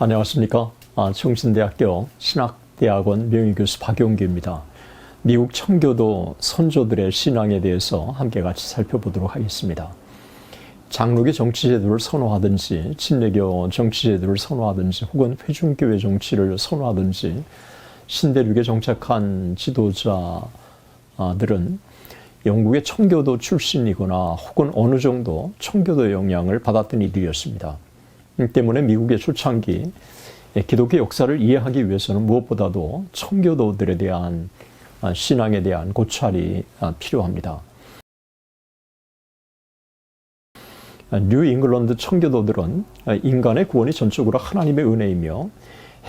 안녕하십니까. 아, 청신대학교 신학대학원 명예교수 박용기입니다. 미국 청교도 선조들의 신앙에 대해서 함께 같이 살펴보도록 하겠습니다. 장로교 정치제도를 선호하든지, 친례교 정치제도를 선호하든지, 혹은 회중교회 정치를 선호하든지, 신대륙에 정착한 지도자들은 영국의 청교도 출신이거나 혹은 어느 정도 청교도 영향을 받았던 이들이었습니다. 때문에 미국의 초창기 기독교 역사를 이해하기 위해서는 무엇보다도 청교도들에 대한 신앙에 대한 고찰이 필요합니다. 뉴 잉글랜드 청교도들은 인간의 구원이 전적으로 하나님의 은혜이며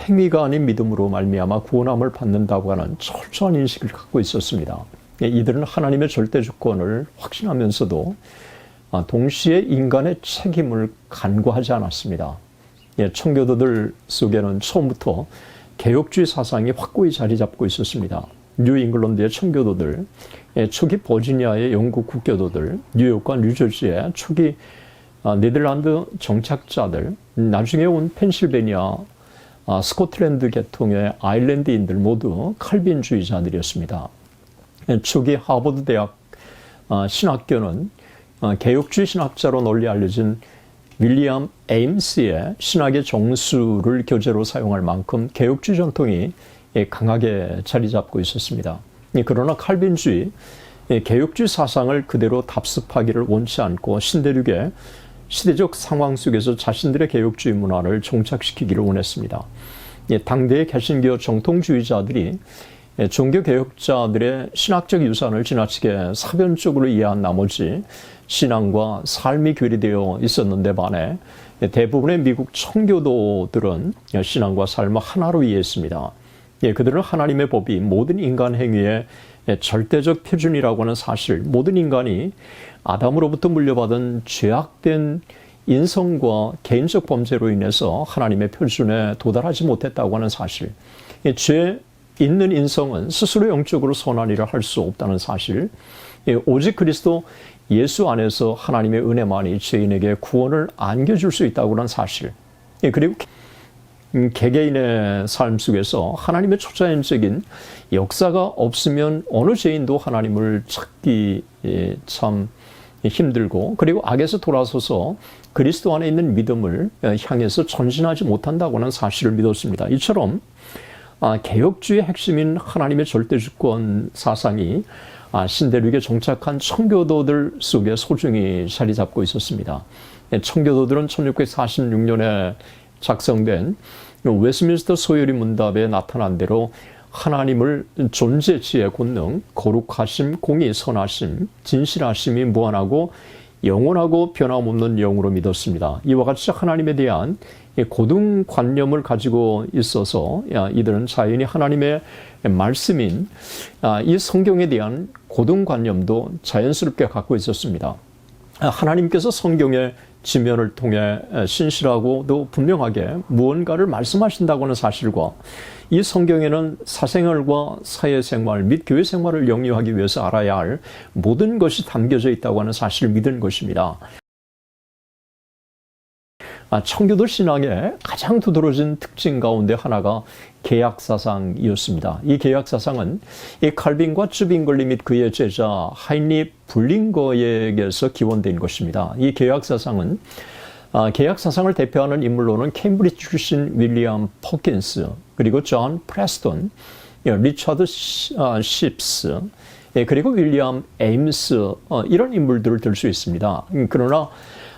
행위가 아닌 믿음으로 말미암아 구원함을 받는다고 하는 철저한 인식을 갖고 있었습니다. 이들은 하나님의 절대 주권을 확신하면서도 아, 동시에 인간의 책임을 간과하지 않았습니다. 예, 청교도들 속에는 처음부터 개혁주의 사상이 확고히 자리 잡고 있었습니다. 뉴 잉글랜드의 청교도들, 예, 초기 버지니아의 영국 국교도들, 뉴욕과 뉴저지의 초기 아, 네덜란드 정착자들, 나중에 온 펜실베니아, 아, 스코틀랜드 계통의 아일랜드인들 모두 칼빈주의자들이었습니다. 예, 초기 하버드 대학 신학교는 어, 개혁주의 신학자로 널리 알려진 윌리엄 에임스의 신학의 정수를 교재로 사용할 만큼 개혁주의 전통이 예, 강하게 자리 잡고 있었습니다. 예, 그러나 칼빈주의, 예, 개혁주의 사상을 그대로 답습하기를 원치 않고 신대륙의 시대적 상황 속에서 자신들의 개혁주의 문화를 정착시키기를 원했습니다. 당대의 개신교 정통주의자들이 종교 개혁자들의 신학적 유산을 지나치게 사변적으로 이해한 나머지 신앙과 삶이 괴리되어 있었는데 반해 대부분의 미국 청교도들은 신앙과 삶을 하나로 이해했습니다. 예, 그들은 하나님의 법이 모든 인간 행위의 절대적 표준이라고 하는 사실, 모든 인간이 아담으로부터 물려받은 죄악된 인성과 개인적 범죄로 인해서 하나님의 표준에 도달하지 못했다고 하는 사실, 예, 죄 있는 인성은 스스로 영적으로 선한 일을 할 수 없다는 사실, 예, 오직 그리스도 예수 안에서 하나님의 은혜만이 죄인에게 구원을 안겨줄 수 있다고 하는 사실. 예, 그리고 음, 개개인의 삶 속에서 하나님의 초자연적인 역사가 없으면 어느 죄인도 하나님을 찾기 예, 참 힘들고 그리고 악에서 돌아서서 그리스도 안에 있는 믿음을 어, 향해서 전진하지 못한다고 하는 사실을 믿었습니다. 이처럼 아, 개혁주의 핵심인 하나님의 절대주권 사상이 아, 신대륙에 정착한 청교도들 속에 소중히 자리 잡고 있었습니다. 예, 청교도들은 1646년에 작성된 웨스민스터 소요리 문답에 나타난 대로 하나님을 존재지의 권능, 거룩하심, 공의, 선하심, 진실하심이 무한하고 영원하고 변함없는 영으로 믿었습니다. 이와 같이 하나님에 대한 고등 관념을 가지고 있어서 이들은 자연히 하나님의 말씀인 아, 이 성경에 대한 고등 관념도 자연스럽게 갖고 있었습니다. 하나님께서 성경의 지면을 통해 신실하고도 분명하게 무언가를 말씀하신다고 하는 사실과 이 성경에는 사생활과 사회생활 및 교회생활을 영위하기 위해서 알아야 할 모든 것이 담겨져 있다고 하는 사실을 믿은 것입니다. 아, 청교도 신앙의 가장 두드러진 특징 가운데 하나가 계약 사상이었습니다. 이 계약 사상은 이 칼빈과 쯔빙글리 및 그의 제자 하인리 불링거에게서 기원된 것입니다. 이 계약 사상은 아, 계약 사상을 대표하는 인물로는 케임브리지 출신 윌리엄 퍼킨스 그리고 존 프레스톤, 예, 리처드 아, 쉽스, 예, 그리고 윌리엄 에임스 어, 이런 인물들을 들 수 있습니다. 음, 그러나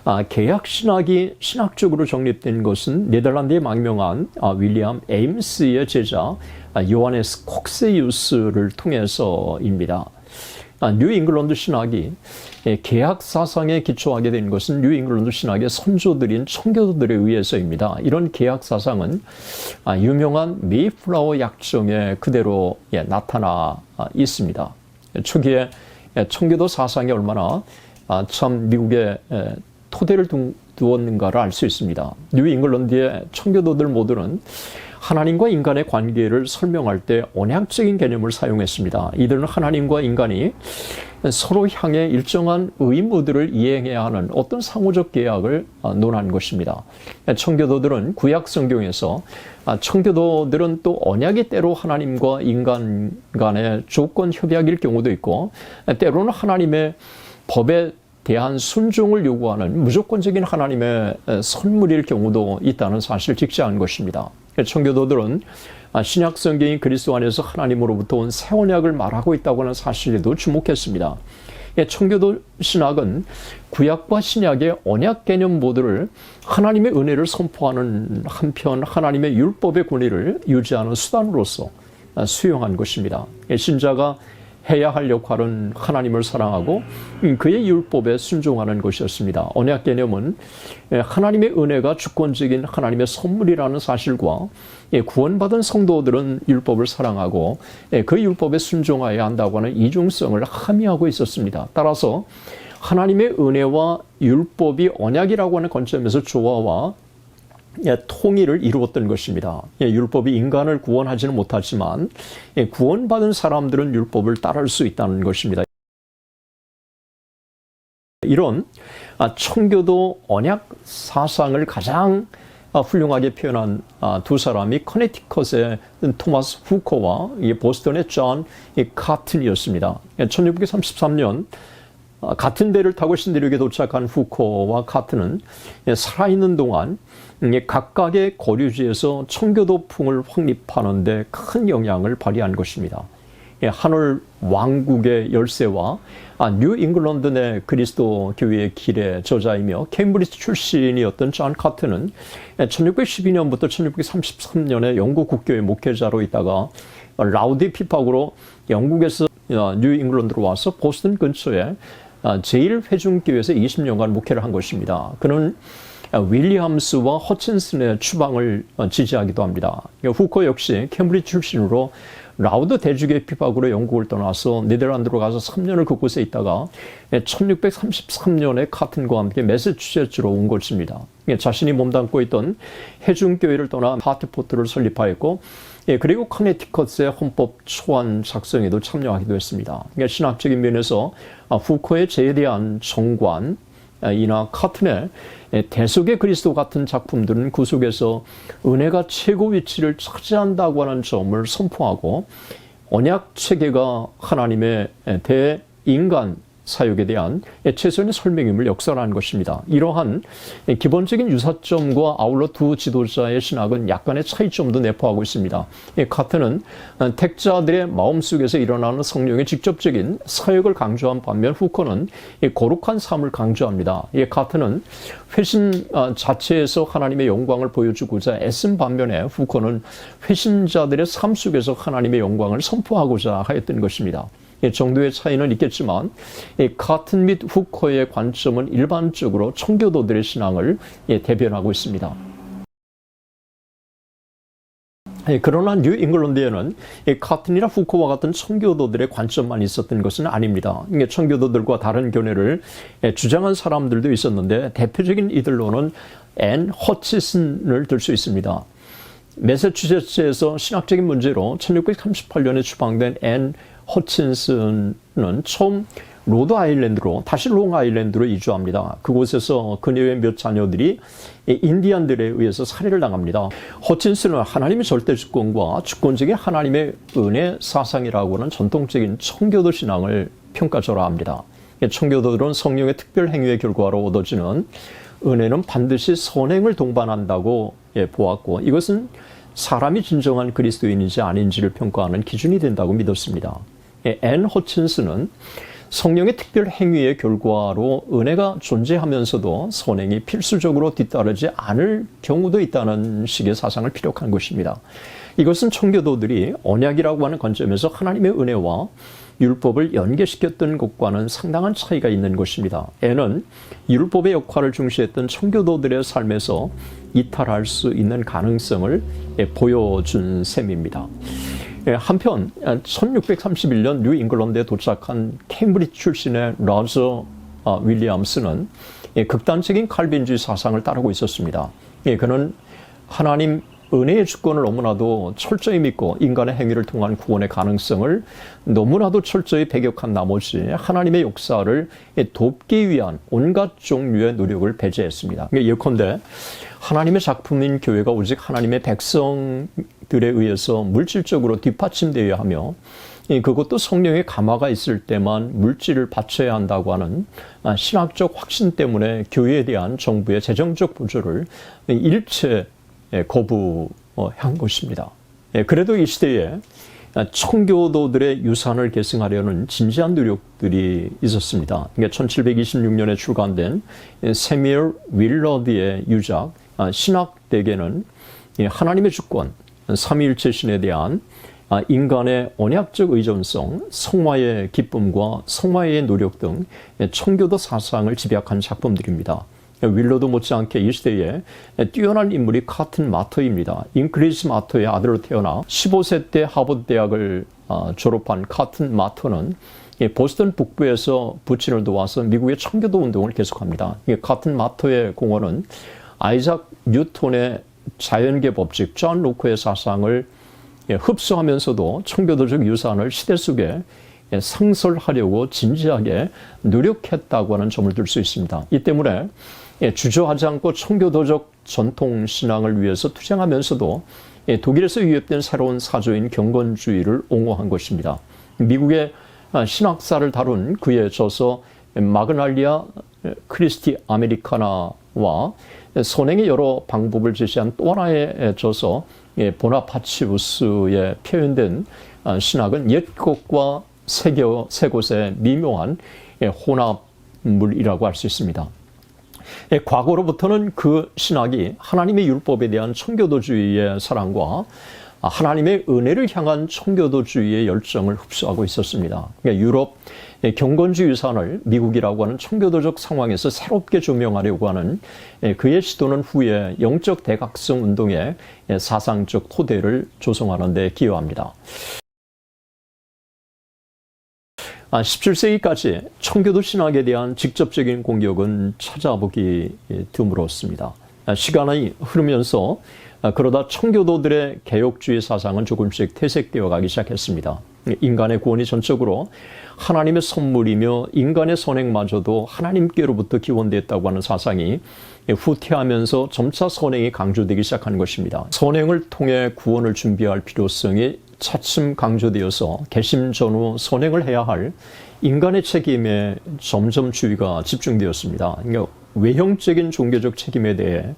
아, 계약 신학이 신학적으로 정립된 것은 네덜란드의 망명한 아, 윌리엄 에임스의 제자 아, 요하네스 콕세유스를 통해서입니다. 아, 뉴 잉글랜드 신학이 예, 계약 사상에 기초하게 된 것은 뉴 잉글랜드 신학의 선조들인 청교도들에 의해서입니다. 이런 계약 사상은 아, 유명한 메이플라워 약정에 그대로 예, 나타나 아, 있습니다. 초기에 예, 청교도 사상이 얼마나 참 미국의 토대를 두었는가를 알 수 있습니다. 뉴 잉글랜드의 청교도들 모두는 하나님과 인간의 관계를 설명할 때 언약적인 개념을 사용했습니다. 이들은 하나님과 인간이 서로 향해 일정한 의무들을 이행해야 하는 어떤 상호적 계약을 아, 논한 것입니다. 청교도들은 구약 성경에서 아, 청교도들은 또 언약이 때로 하나님과 인간 간의 조건 협약일 경우도 있고 때로는 하나님의 법에 대한 순종을 요구하는 무조건적인 하나님의 선물일 경우도 있다는 사실을 직시한 것입니다. 청교도들은 아, 신약 성경이 그리스도 안에서 하나님으로부터 온 새 언약을 말하고 있다고 하는 사실에도 주목했습니다. 예, 청교도 신학은 구약과 신약의 언약 개념 모두를 하나님의 은혜를 선포하는 한편 하나님의 율법의 권위를 유지하는 수단으로서 아, 수용한 것입니다. 예, 신자가 해야 할 역할은 하나님을 사랑하고 그의 율법에 순종하는 것이었습니다. 언약 개념은 하나님의 은혜가 주권적인 하나님의 선물이라는 사실과 구원받은 성도들은 율법을 사랑하고 그 율법에 순종하여야 한다고 하는 이중성을 함의하고 있었습니다. 따라서 하나님의 은혜와 율법이 언약이라고 하는 관점에서 조화와 예, 통일을 이루었던 것입니다. 예, 율법이 인간을 구원하지는 못하지만 예, 구원받은 사람들은 율법을 따를 수 있다는 것입니다. 이런 아, 청교도 언약 사상을 가장 아, 훌륭하게 표현한 아, 두 사람이 커네티컷의 토마스 후커와 보스턴의 존 카튼이었습니다. 1633년 같은 배를 타고 신대륙에 도착한 후커와 카튼은 살아있는 동안 각각의 거류지에서 청교도풍을 확립하는 데 큰 영향을 발휘한 것입니다. 하늘 왕국의 열쇠와 아, 뉴 잉글런드 내 그리스도 교회의 길의 저자이며 케임브리지 출신이었던 존 카트는 1612년부터 1633년에 영국 국교의 목회자로 있다가 라우디 피팍으로 영국에서 어, 뉴 잉글런드로 와서 보스턴 근처에 아, 제일 회중교회에서 20년간 목회를 한 것입니다. 그는 윌리엄스와 허친슨의 추방을 지지하기도 합니다. 후커 역시 캠브리지 출신으로 라우드 대주교의 피박으로 영국을 떠나서 네덜란드로 가서 3년을 그곳에 있다가 1633년에 카튼과 함께 매스추세츠로 온 것입니다. 자신이 몸담고 있던 해중교회를 떠나 하트포트를 설립하였고 그리고 커네티컷의 헌법 초안 작성에도 참여하기도 했습니다. 신학적인 면에서 후커의 제대한 정관, 이나 카튼의 대속의 그리스도 같은 작품들은 그 속에서 은혜가 최고 위치를 차지한다고 하는 점을 선포하고 언약 체계가 하나님의 대인간 사역에 대한 최선의 설명임을 역설하는 것입니다. 이러한 기본적인 유사점과 아울러 두 지도자의 신학은 약간의 차이점도 내포하고 있습니다. 카트는 택자들의 마음속에서 일어나는 성령의 직접적인 사역을 강조한 반면 후커는 거룩한 삶을 강조합니다. 카트는 회신 어, 자체에서 하나님의 영광을 보여주고자 애쓴 반면에 후커는 회신자들의 삶 속에서 하나님의 영광을 선포하고자 하였던 것입니다. 정도의 차이는 있겠지만 카튼 및 후커의 관점은 일반적으로 청교도들의 신앙을 대변하고 있습니다. 그러나 뉴 잉글랜드에는 카튼이나 후커와 같은 청교도들의 관점만 있었던 것은 아닙니다. 청교도들과 다른 견해를 주장한 사람들도 있었는데 대표적인 이들로는 앤 허치슨을 들 수 있습니다. 매사추세츠에서 신학적인 문제로 1638년에 추방된 앤 허친슨은 처음 로드 아일랜드로 다시 롱 아일랜드로 이주합니다. 그곳에서 그녀의 몇 자녀들이 인디안들에 의해서 살해를 당합니다. 허친슨은 하나님의 절대 주권과 주권적인 하나님의 은혜 사상이라고 하는 전통적인 청교도 신앙을 평가절하합니다. 청교도들은 성령의 특별 행위의 결과로 얻어지는 은혜는 반드시 선행을 동반한다고 예, 보았고 이것은 사람이 진정한 그리스도인인지 아닌지를 평가하는 기준이 된다고 믿었습니다. 예, 앤 호친스는 성령의 특별 행위의 결과로 은혜가 존재하면서도 선행이 필수적으로 뒤따르지 않을 경우도 있다는 식의 사상을 피력한 것입니다. 이것은 청교도들이 언약이라고 하는 관점에서 하나님의 은혜와 율법을 연계시켰던 것과는 상당한 차이가 있는 것입니다. 애는 율법의 역할을 중시했던 청교도들의 삶에서 이탈할 수 있는 가능성을 보여준 셈입니다. 예, 한편 1631년 뉴 잉글랜드에 도착한 케임브리지 출신의 러저 아, 윌리엄스는 예, 극단적인 칼빈주의 사상을 따르고 있었습니다. 예, 그는 하나님 은혜의 주권을 너무나도 철저히 믿고 인간의 행위를 통한 구원의 가능성을 너무나도 철저히 배격한 나머지 하나님의 역사를 돕기 위한 온갖 종류의 노력을 배제했습니다. 그러니까 예컨대 하나님의 작품인 교회가 오직 하나님의 백성들에 의해서 물질적으로 뒷받침되어야 하며 그것도 성령의 감화가 있을 때만 물질을 바쳐야 한다고 하는 아, 신학적 확신 때문에 교회에 대한 정부의 재정적 보조를 일체 거부한 것입니다. 예, 그래도 이 시대에 청교도들의 유산을 계승하려는 진지한 노력들이 있었습니다. 1726년에 출간된 세미얼 윌러드의 유작 아, 신학대계는 하나님의 주권, 삼위일체 신에 대한 아, 인간의 언약적 의존성, 성화의 기쁨과 성화의 노력 등 청교도 사상을 집약한 작품들입니다. 윌러도 못지않게 이 시대에 뛰어난 인물이 카튼 마터입니다. 잉크리스 마터의 아들로 태어나 15세 때 하버드 대학을 아, 졸업한 카튼 마터는 보스턴 북부에서 부친을 도와서 미국의 청교도 운동을 계속합니다. 카튼 마터의 공헌은 아이작 뉴턴의 자연계 법칙, 존 로크의 사상을 예, 흡수하면서도 청교도적 유산을 시대 속에 예, 상설하려고 진지하게 노력했다고 하는 점을 들 수 있습니다. 이 때문에 예, 주저하지 않고 청교도적 전통 신앙을 위해서 투쟁하면서도 독일에서 유입된 새로운 사조인 경건주의를 옹호한 것입니다. 미국의 아, 신학사를 다룬 그의 저서 마그날리아 크리스티 아메리카나와 선행의 여러 방법을 제시한 또 하나의 저서 예, 보나파치우스에 표현된 아, 신학은 옛 것과 새 곳의 미묘한 예, 혼합물이라고 할 수 있습니다. 예, 과거로부터는 그 신학이 하나님의 율법에 대한 청교도주의의 사랑과 하나님의 은혜를 향한 청교도주의의 열정을 흡수하고 있었습니다. 그러니까 유럽 경건주의 유산을 미국이라고 하는 청교도적 상황에서 새롭게 조명하려고 하는 그의 시도는 후에 영적 대각성 운동의 사상적 토대를 조성하는 데 기여합니다. 17세기까지 아, 청교도 신학에 대한 직접적인 공격은 찾아보기 드물었습니다. 아, 시간이 흐르면서 아, 그러다 청교도들의 개혁주의 사상은 조금씩 퇴색되어 가기 시작했습니다. 인간의 구원이 전적으로 하나님의 선물이며 인간의 선행마저도 하나님께로부터 기원됐다고 하는 사상이 후퇴하면서 점차 선행이 강조되기 시작한 것입니다. 선행을 통해 구원을 준비할 필요성이 차츰 강조되어서 개심 전후 선행을 해야 할 인간의 책임에 점점 주의가 집중되었습니다. 그러니까 외형적인 종교적 책임에 대해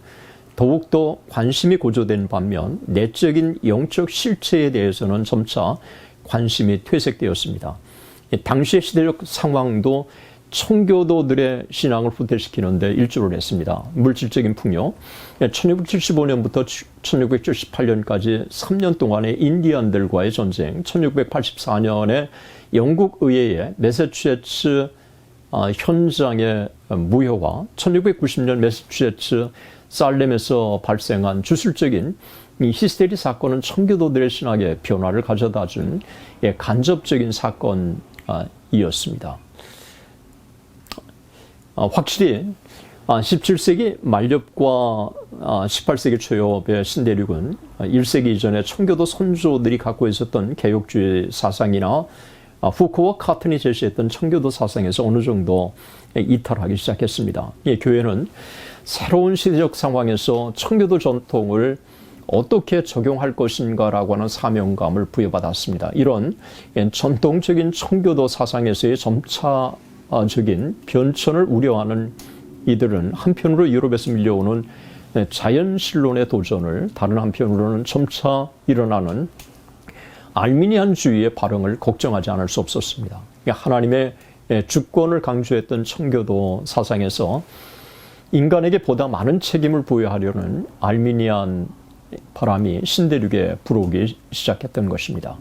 더욱더 관심이 고조된 반면 내적인 영적 실체에 대해서는 점차 관심이 퇴색되었습니다. 당시의 시대적 상황도 청교도들의 신앙을 후퇴시키는데 일조를 했습니다. 물질적인 풍요. 1675년부터 1678년까지 3년 동안의 인디언들과의 전쟁, 1684년에 영국 의회의 매사추세츠 아, 현장의 무효화, 1690년 매사추세츠 살렘에서 발생한 주술적인 이 히스테리 사건은 청교도들의 신학에 변화를 가져다 준 예, 간접적인 사건이었습니다. 아, 확실히 17세기 아, 말엽과 18세기 초엽의 신대륙은 1세기 이전에 청교도 선조들이 갖고 있었던 개혁주의 사상이나 후코와 카튼이 제시했던 청교도 사상에서 어느 정도 이탈하기 시작했습니다. 예, 교회는 새로운 시대적 상황에서 청교도 전통을 어떻게 적용할 것인가라고 하는 사명감을 부여받았습니다. 이런 전통적인 청교도 사상에서의 점차 적인 변천을 우려하는 이들은 한편으로 유럽에서 밀려오는 자연신론의 도전을 다른 한편으로는 점차 일어나는 알미니안주의의 발흥을 걱정하지 않을 수 없었습니다. 하나님의 주권을 강조했던 청교도 사상에서 인간에게 보다 많은 책임을 부여하려는 알미니안 바람이 신대륙에 불어오기 시작했던 것입니다.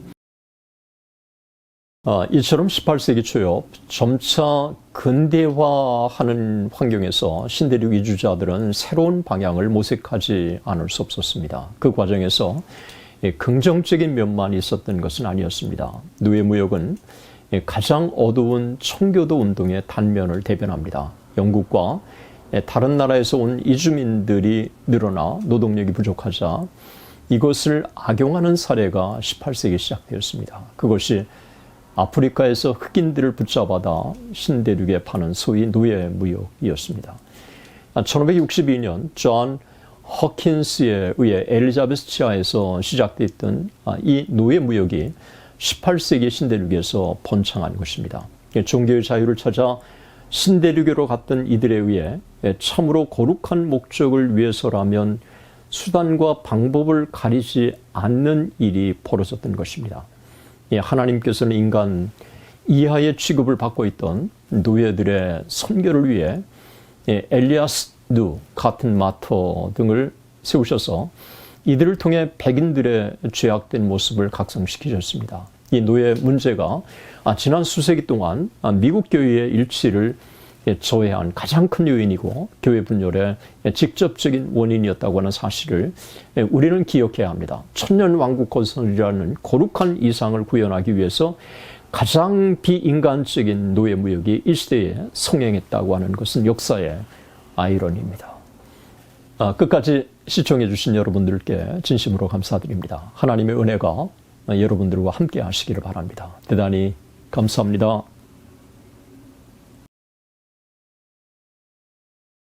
어, 이처럼 18세기 초엽 점차 근대화하는 환경에서 신대륙 이주자들은 새로운 방향을 모색하지 않을 수 없었습니다. 그 과정에서 긍정적인 면만 있었던 것은 아니었습니다. 노예무역은 가장 어두운 청교도 운동의 단면을 대변합니다. 영국과 다른 나라에서 온 이주민들이 늘어나 노동력이 부족하자 이것을 악용하는 사례가 18세기 시작되었습니다. 그것이 아프리카에서 흑인들을 붙잡아다 신대륙에 파는 소위 노예 무역이었습니다. 1562년 존 허킨스에 의해 엘리자베스 치하에서 시작됐던 아, 이 노예 무역이 18세기 신대륙에서 번창한 것입니다. 종교의 자유를 찾아 신대륙으로 갔던 이들에 의해 참으로 거룩한 목적을 위해서라면 수단과 방법을 가리지 않는 일이 벌어졌던 것입니다. 예, 하나님께서는 인간 이하의 취급을 받고 있던 노예들의 선교를 위해 예, 엘리아스누 같은 마터 등을 세우셔서 이들을 통해 백인들의 죄악된 모습을 각성시키셨습니다. 이 노예 문제가 아, 지난 수세기 동안 아, 미국 교회의 일치를 예, 저해한 가장 큰 요인이고 교회 분열의 직접적인 원인이었다고 하는 사실을 예, 우리는 기억해야 합니다. 천년 왕국 건설이라는 거룩한 이상을 구현하기 위해서 가장 비인간적인 노예 무역이 이 시대에 성행했다고 하는 것은 역사의 아이러니입니다. 아, 끝까지 시청해 주신 여러분들께 진심으로 감사드립니다. 하나님의 은혜가 여러분들과 함께 하시기를 바랍니다. 대단히 감사합니다.